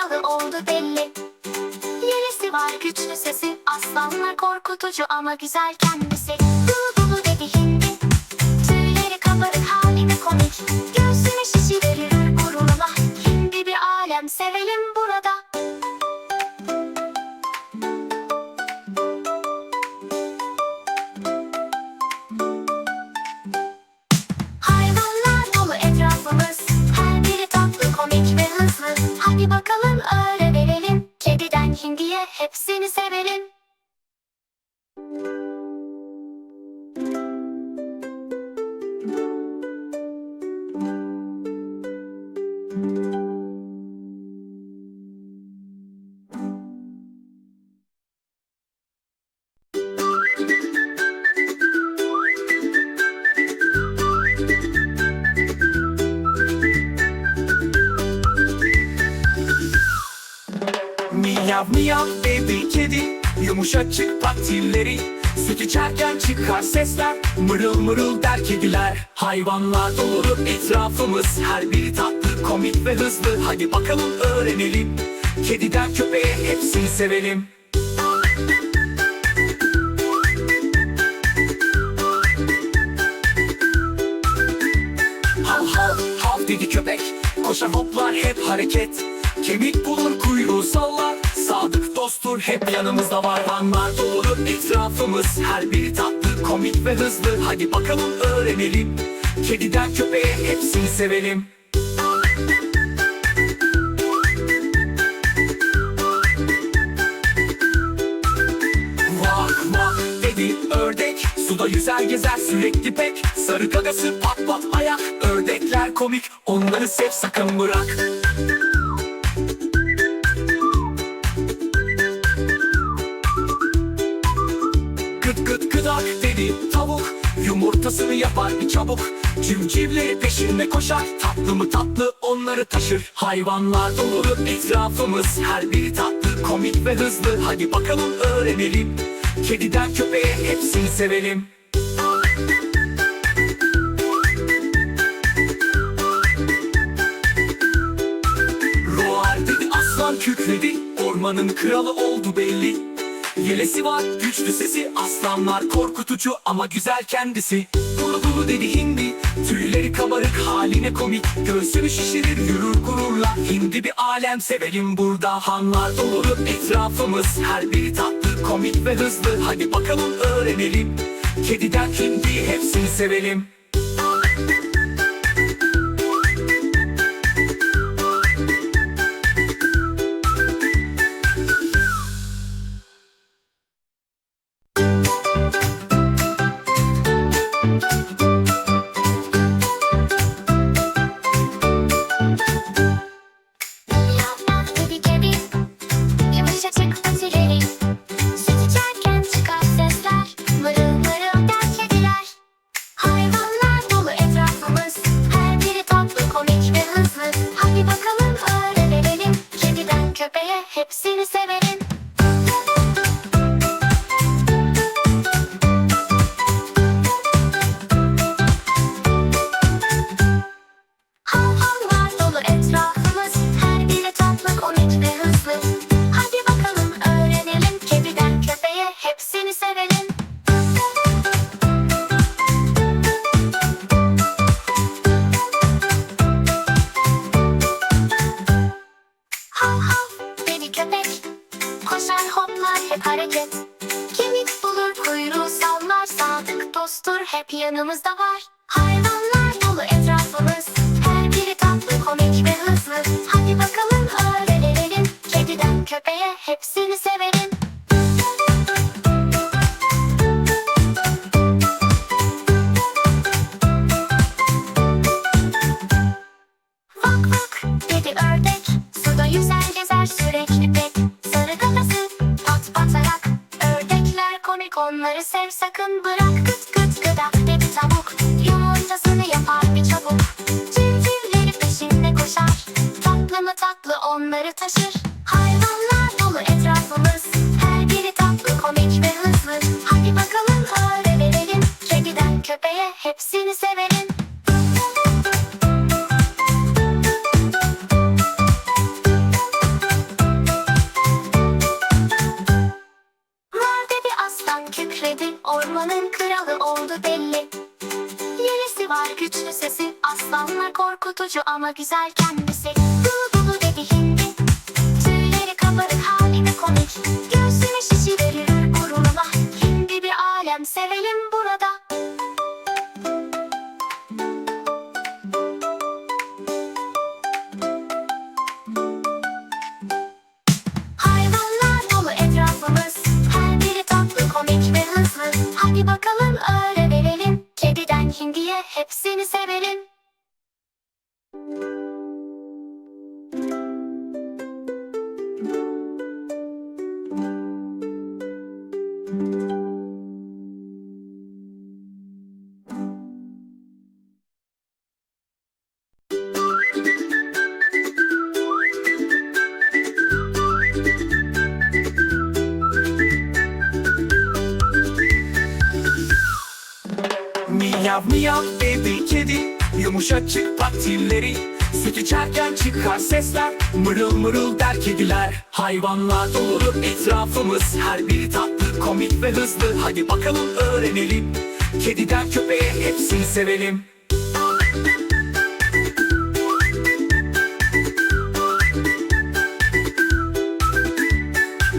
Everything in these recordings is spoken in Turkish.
kralı oldu belli. Yerisi var güçlü sesi? Aslanlar korkutucu ama güzel kendisi. Dulu dulu dedi hindi. Tüyleri kabarık haline komik. Göğsünü şişirir gururla. Hindi bir alem sevelim burada hepsini severim. Miyav miyav kedi Yumuşacık patilleri Süt içerken çıkar sesler Mırıl mırıl der kediler. Hayvanlar dolu etrafımız Her biri tatlı komik ve hızlı. Hadi bakalım öğrenelim Kediden köpeğe hepsini sevelim. Hav hav hav dedi köpek Koşar hoplar hep hareket. Kemik bulur kuyruğu sallar Sadık dosttur hep yanımızda var. Vanlar dolu etrafımız. Her biri tatlı komik ve hızlı. Hadi bakalım öğrenelim. Kediden köpeğe hepsini sevelim. Vak dedi ördek. Suda yüzer gezer sürekli pek. Sarı gagası pat pat ayak. Ördekler komik onları sev sakın bırak Yumurtasını yapar bir çabuk. Civcivleri peşinde koşar. Tatlı mı tatlı onları taşır. Hayvanlar dolu etrafımız. Her biri tatlı komik ve hızlı. Hadi bakalım öğrenelim. Kediden köpeğe hepsini sevelim. Roar dedi aslan kükredi. Ormanın kralı oldu belli Yelesi var güçlü sesi Aslanlar korkutucu ama güzel kendisi. Dulu dulu dedi hindi Tüyleri kabarık haline komik. Göğsünü şişirir yürür gururla. Hindi bir alem sevelim burada Hanlar dolu etrafımız. Her biri tatlı komik ve hızlı. Hadi bakalım öğrenelim. Kediden hindi hepsini sevelim sev sakın Ormanın kralı oldu belli. Yerisi var güçlü sesi? Aslanlar korkutucu ama güzel kendisi. Dulu dulu dedi hindi. Tüyleri kabarık haline komik. Göğsüne şişirir gururla. Hindi bir alem sevelim hepsini severim Miyav dedi kedi Yumuşacık patilleri Süt içerken çıkar sesler Mırıl mırıl der kediler Hayvanlar dolu etrafımız Her biri tatlı komik ve hızlı. Hadi bakalım öğrenelim Kediden köpeğe hepsini sevelim.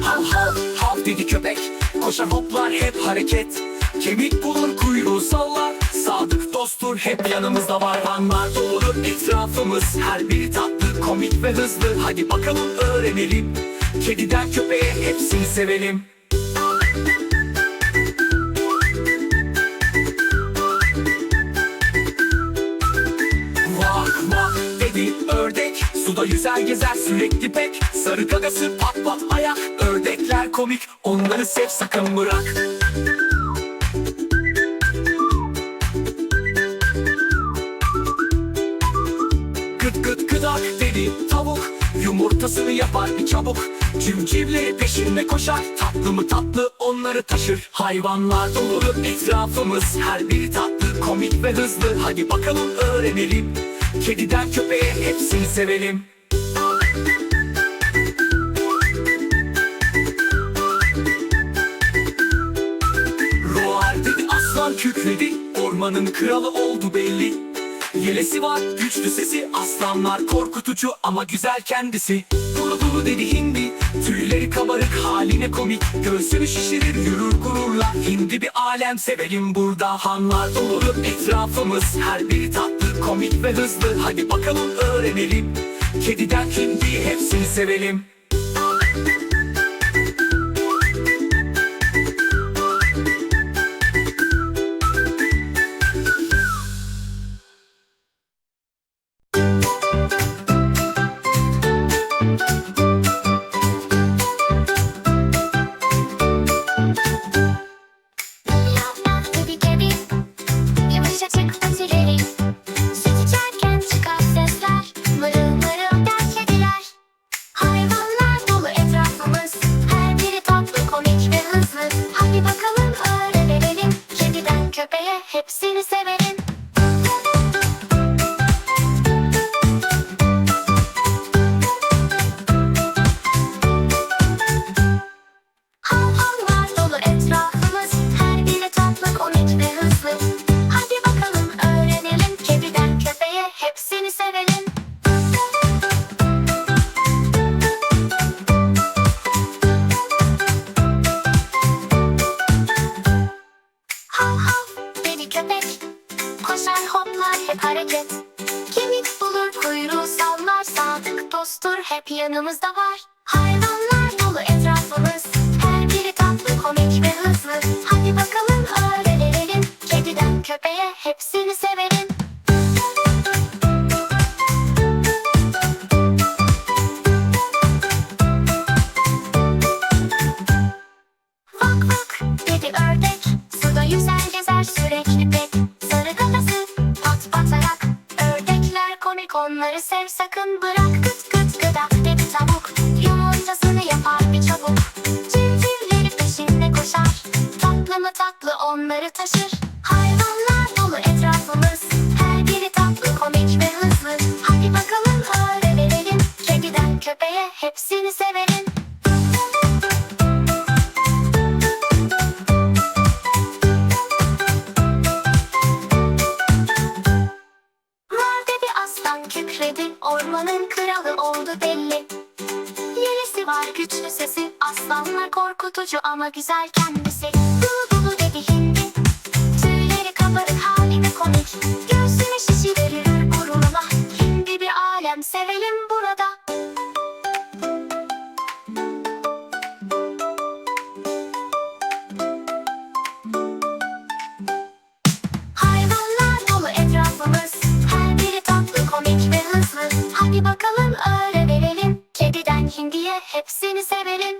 Hav hav hav dedi köpek Koşar hoplar hep hareket. Kemik bulur kuyruğu sallar Sadık dosttur hep yanımızda var. Anlar doğru etrafımız. Her biri tatlı komik ve hızlı. Hadi bakalım öğrenelim. Kediden köpeğe hepsini sevelim. Vak vak dedi ördek. Suda yüzer gezer sürekli pek. Sarı gagası pat pat ayak. Ördekler komik onları sev sakın bırak dedi tavuk. Yumurtasını yapar bir çabuk. Civcivleri peşinde koşar. Tatlı mı tatlı onları taşır. Hayvanlar dolu etrafımız. Her biri tatlı komik ve hızlı. Hadi bakalım öğrenelim. Kediden köpeğe hepsini sevelim. Roar dedi aslan kükredi. Ormanın kralı oldu belli Yelesi var güçlü sesi Aslanlar korkutucu ama güzel kendisi. Duru duru dedi hindi Tüyleri kabarık haline komik. Göğsünü şişirir yürür gururla. Hindi bir alem sevelim burada Hanlar. Dolu etrafımız Her biri tatlı komik ve hızlı. Hadi bakalım öğrenelim Kediden hindi hepsini sevelim Ormanın kralı oldu belli. Yelesi var güçlü sesi? Aslanlar korkutucu ama güzel kendisi. Dulu dulu dedi hindi. Tüyleri kabarık haline komik. Göğsüne şişirir gururuna Hindi bir alem sevelim Hindiye hepsini severim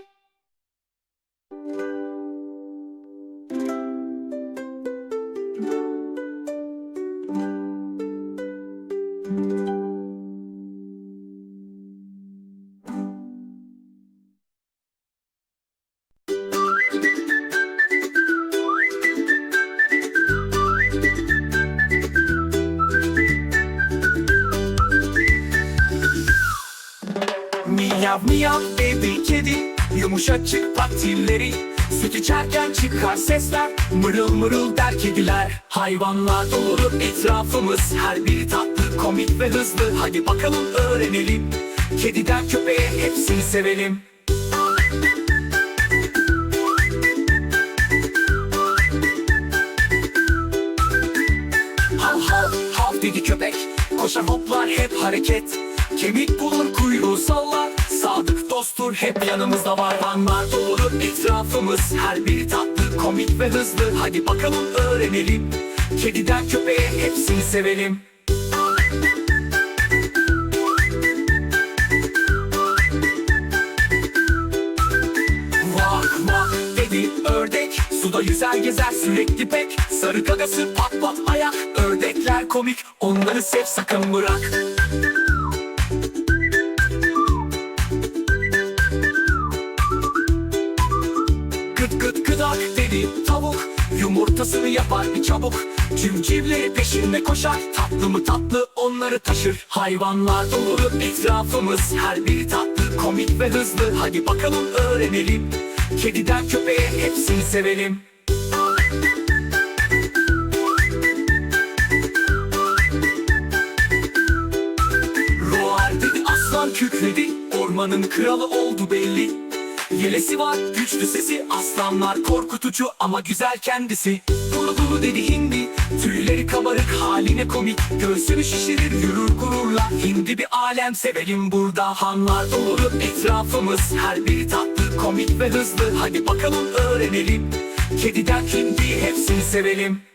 Miyav baby kedi. Yumuşacık patilleri Süt içerken çıkar sesler. Mırıl mırıl der kediler. Hayvanlar dolu etrafımız. Her biri tatlı komik ve hızlı. Hadi bakalım öğrenelim. Kediden köpeğe hepsini sevelim. Hav hav hav dedi köpek. Koşar hoplar hep hareket. Kemik bulur kuyruğu sallar Sadık dosttur hep yanımızda var. Vanlar dolu etrafımız Her biri tatlı komik ve hızlı. Hadi bakalım öğrenelim. Kediden köpeğe hepsini sevelim. Vak vak dedi ördek. Suda yüzer gezer sürekli pek. Sarı gagası pat pat ayak. Ördekler komik onları sev sakın bırak Gıdak dedi tavuk. Yumurtasını yapar bir çabuk. Civcivleri peşinde koşar. Tatlı mı tatlı onları taşır. Hayvanlar dolu etrafımız. Her biri tatlı komik ve hızlı. Hadi bakalım öğrenelim. Kediden köpeğe hepsini sevelim. Roar dedi aslan kükredi. Ormanın kralı oldu belli Yelesi var güçlü sesi Aslanlar korkutucu ama güzel kendisi. Dulu dulu dedi hindi Tüyleri kabarık haline komik. Göğsünü şişirir yürür gururla. Hindi bir alem sevelim burada Hanlar dolu etrafımız. Her biri tatlı komik ve hızlı. Hadi bakalım öğrenelim. Kediden hindi hepsini sevelim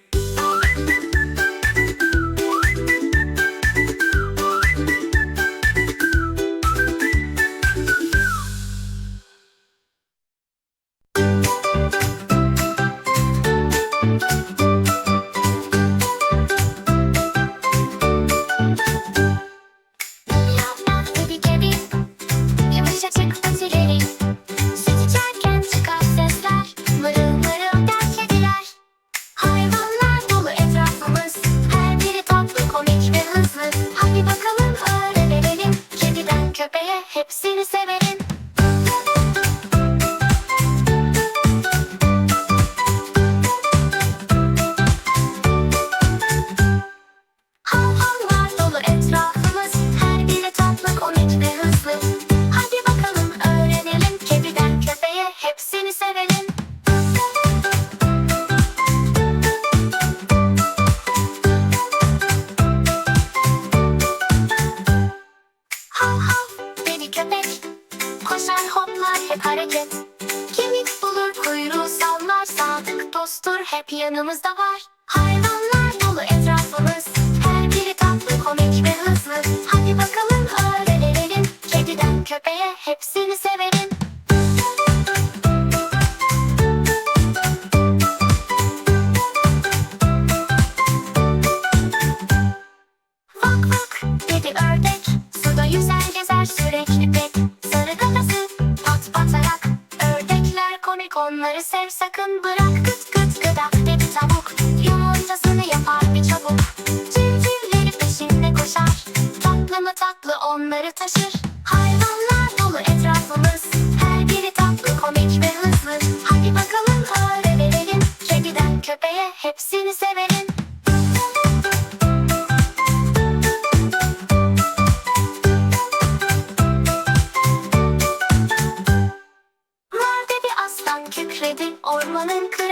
sakın bırak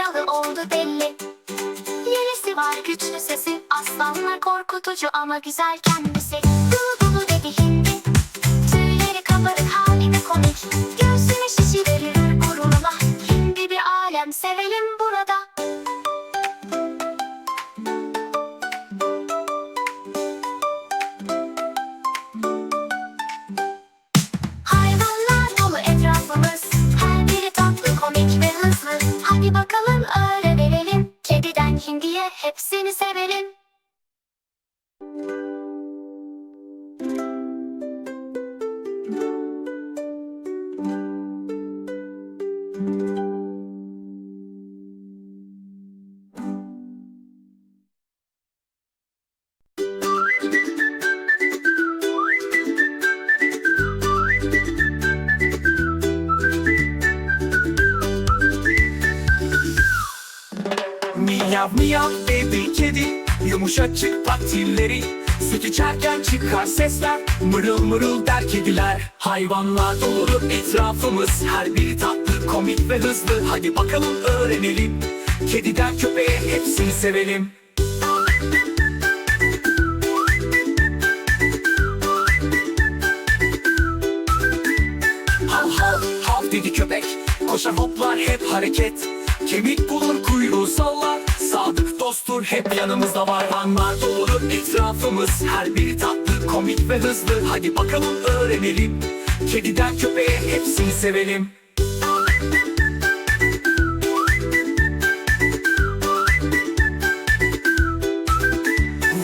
kralı oldu belli. Yerisi var güçlü sesi? Aslanlar korkutucu ama güzel kendisi Dulu dulu dedi hindi. Tüyleri kabarık haline komik. Göğsünü şişirir gururla. Hindi bir alem sevelim hindiye hepsini severim Miyav dedi kedi Yumuşacık patilleri Süt içerken çıkar sesler Mırıl mırıl der kediler. Hayvanlar dolu etrafımız Her biri tatlı komik ve hızlı. Hadi bakalım öğrenelim Kediden köpeğe hepsini sevelim. Hav hav hav dedi köpek Koşar hoplar hep hareket. Kemik bulur kuyruğu sallar Sadık dosttur hep yanımızda var. Anlar doğru etrafımız. Her biri tatlı komik ve hızlı. Hadi bakalım öğrenelim. Kediden köpeğe hepsini sevelim.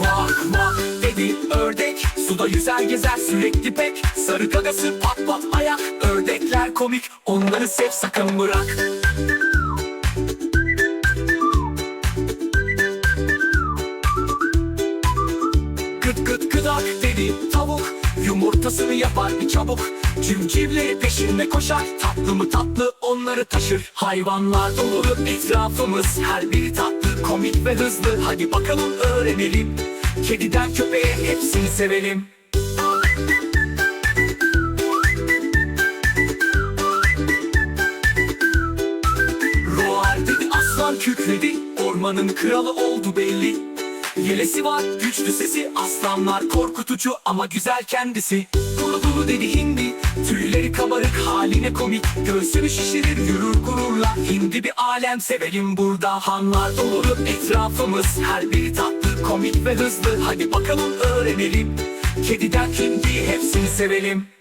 Vak vak dedi ördek. Suda yüzer gezer sürekli pek. Sarı gagası pat pat ayak. Ördekler komik onları sev sakın bırak Yumurtasını yapar bir çabuk. Civcivleri peşinde koşar Tatlı mı tatlı onları taşır. Hayvanlar dolu etrafımız Her biri tatlı komik ve hızlı. Hadi bakalım öğrenelim Kediden köpeğe hepsini sevelim. Roar dedi aslan kükredi Ormanın kralı oldu belli Yelesi var güçlü sesi Aslanlar korkutucu ama güzel kendisi. Dulu dulu dedi hindi Tüyleri kabarık haline komik. Göğsünü şişirir yürür gururla. Hindi bir alem sevelim burada Hanlar dolu etrafımız. Her biri tatlı komik ve hızlı. Hadi bakalım öğrenelim. Kediden hindi hepsini sevelim